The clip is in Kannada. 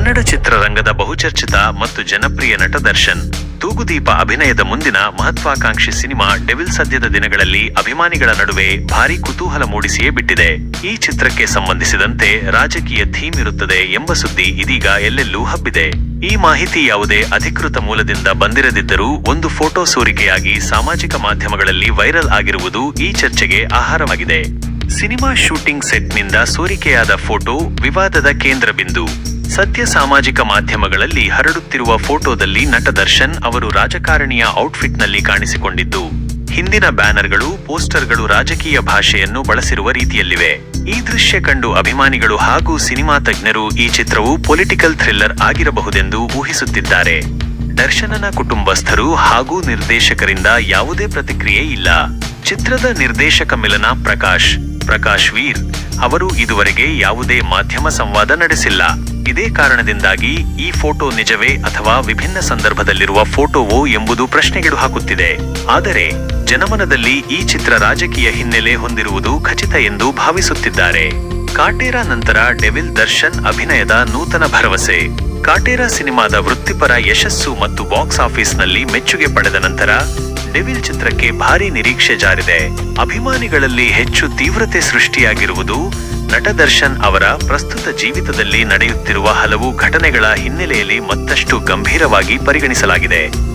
ಕನ್ನಡ ಚಿತ್ರರಂಗದ ಬಹುಚರ್ಚಿತ ಮತ್ತು ಜನಪ್ರಿಯ ನಟ ದರ್ಶನ್. ತೂಗುದೀಪ ಅಭಿನಯದ ಮುಂದಿನ ಮಹತ್ವಾಕಾಂಕ್ಷಿ ಸಿನಿಮಾ ಡೆವಿಲ್ ಸದ್ಯದ ದಿನಗಳಲ್ಲಿ ಅಭಿಮಾನಿಗಳ ನಡುವೆ ಭಾರೀ ಕುತೂಹಲ ಮೂಡಿಸಿಯೇ ಬಿಟ್ಟಿದೆ. ಈ ಚಿತ್ರಕ್ಕೆ ಸಂಬಂಧಿಸಿದಂತೆ ರಾಜಕೀಯ ಥೀಮ್ ಇರುತ್ತದೆ ಎಂಬ ಸುದ್ದಿ ಇದೀಗ ಎಲ್ಲೆಲ್ಲೂ ಹಬ್ಬಿದೆ. ಈ ಮಾಹಿತಿ ಯಾವುದೇ ಅಧಿಕೃತ ಮೂಲದಿಂದ ಬಂದಿರದಿದ್ದರೂ ಒಂದು ಫೋಟೋ ಸೋರಿಕೆಯಾಗಿ ಸಾಮಾಜಿಕ ಮಾಧ್ಯಮಗಳಲ್ಲಿ ವೈರಲ್ ಆಗಿರುವುದು ಈ ಚರ್ಚೆಗೆ ಆಹಾರವಾಗಿದೆ. ಸಿನಿಮಾ ಶೂಟಿಂಗ್ ಸೆಟ್ನಿಂದ ಸೋರಿಕೆಯಾದ ಫೋಟೋ ವಿವಾದದ ಕೇಂದ್ರ ಬಿಂದು. ಸದ್ಯ ಸಾಮಾಜಿಕ ಮಾಧ್ಯಮಗಳಲ್ಲಿ ಹರಡುತ್ತಿರುವ ಫೋಟೋದಲ್ಲಿ ನಟ ದರ್ಶನ್ ಅವರು ರಾಜಕಾರಣಿಯ ಔಟ್ಫಿಟ್ನಲ್ಲಿ ಕಾಣಿಸಿಕೊಂಡಿದ್ದು. ಹಿಂದಿನ ಬ್ಯಾನರ್ಗಳು, ಪೋಸ್ಟರ್ಗಳು ರಾಜಕೀಯ ಭಾಷೆಯನ್ನು ಬಳಸಿರುವ ರೀತಿಯಲ್ಲಿವೆ. ಈ ದೃಶ್ಯ ಕಂಡು ಅಭಿಮಾನಿಗಳು ಹಾಗೂ ಸಿನಿಮಾ ತಜ್ಞರು ಈ ಚಿತ್ರವು ಪೊಲಿಟಿಕಲ್ ಥ್ರಿಲ್ಲರ್ ಆಗಿರಬಹುದೆಂದು ಊಹಿಸುತ್ತಿದ್ದಾರೆ. ದರ್ಶನನ ಕುಟುಂಬಸ್ಥರು ಹಾಗೂ ನಿರ್ದೇಶಕರಿಂದ ಯಾವುದೇ ಪ್ರತಿಕ್ರಿಯೆ ಇಲ್ಲ. ಚಿತ್ರದ ನಿರ್ದೇಶಕ ಮಿಲನ ಪ್ರಕಾಶ್ ಪ್ರಕಾಶ್ ವೀರ್ ಅವರು ಇದುವರೆಗೆ ಯಾವುದೇ ಮಾಧ್ಯಮ ಸಂವಾದ ನಡೆಸಿಲ್ಲ. ಇದೇ ಕಾರಣದಿಂದಾಗಿ ಈ ಫೋಟೋ ನಿಜವೇ ಅಥವಾ ವಿಭಿನ್ನ ಸಂದರ್ಭದಲ್ಲಿರುವ ಫೋಟೋವೋ ಎಂಬುದು ಪ್ರಶ್ನೆಗೆಡು ಹಾಕುತ್ತಿದೆ. ಆದರೆ, ಜನಮನದಲ್ಲಿ ಈ ಚಿತ್ರ ರಾಜಕೀಯ ಹಿನ್ನೆಲೆ ಹೊಂದಿರುವುದು ಖಚಿತ ಎಂದು ಭಾವಿಸುತ್ತಿದ್ದಾರೆ. ಕಾಟೇರ ನಂತರ ಡೆವಿಲ್ ದರ್ಶನ್ ಅಭಿನಯದ ನೂತನ ಭರವಸೆ. ಕಾಟೇರ ಸಿನಿಮಾದ ವೃತ್ತಿಪರ ಯಶಸ್ಸು ಮತ್ತು ಬಾಕ್ಸ್ ಆಫೀಸ್ನಲ್ಲಿ ಮೆಚ್ಚುಗೆ ಪಡೆದ ನಂತರ ಡೆವಿಲ್ ಚಿತ್ರಕ್ಕೆ ಭಾರಿ ನಿರೀಕ್ಷೆ ಜಾರಿದೆ. ಅಭಿಮಾನಿಗಳಲ್ಲಿ ಹೆಚ್ಚು ತೀವ್ರತೆ ಸೃಷ್ಟಿಯಾಗಿರುವುದು ನಟ ದರ್ಶನ್ ಅವರ ಪ್ರಸ್ತುತ ಜೀವಿತದಲ್ಲಿ ನಡೆಯುತ್ತಿರುವ ಹಲವು ಘಟನೆಗಳ ಹಿನ್ನೆಲೆಯಲ್ಲಿ ಮತ್ತಷ್ಟು ಗಂಭೀರವಾಗಿ ಪರಿಗಣಿಸಲಾಗಿದೆ.